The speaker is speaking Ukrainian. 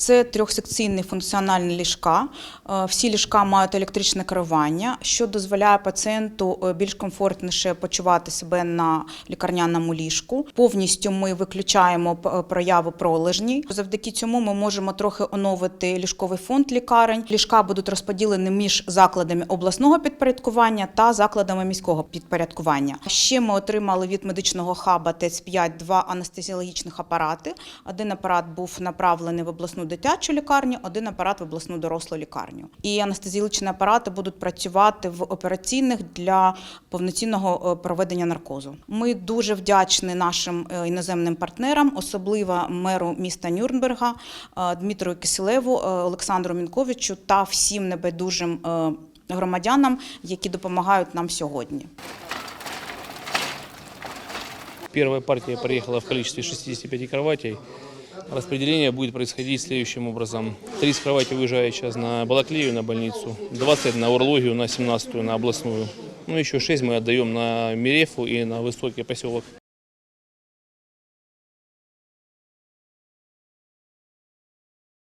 Це трьохсекційні функціональні ліжка. Е, Всі ліжка мають електричне керування, що дозволяє пацієнту е, більш комфортніше почувати себе на лікарняному ліжку. Повністю ми виключаємо п- прояви пролежній. Завдяки цьому ми можемо трохи оновити ліжковий фонд лікарень. Ліжка будуть розподілені між закладами обласного підпорядкування та закладами міського підпорядкування. Ще ми отримали від медичного хаба ТЕЦ-5 два анестезіологічних апарати. Один апарат був направлений в обласну дитячу лікарню, один апарат в обласну дорослу лікарню. І анестезіологічні апарати будуть працювати в операційних для повноцінного е, проведення наркозу. Ми дуже вдячні нашим е, іноземним партнерам, особливо меру міста Нюрнберга е, Дмитру Киселеву, Олександру Мінковичу та всім небайдужим громадянам, які допомагають нам сьогодні. Первая партия приехала в количестве 65 кроватей. Распределение будет происходить следующим образом. 30 кровати выезжают сейчас на Балаклею, на больницу, 20 на Урлогию, на 17 на областную. Ну, еще 6 мы отдаем на Мерефу и на Высокий поселок.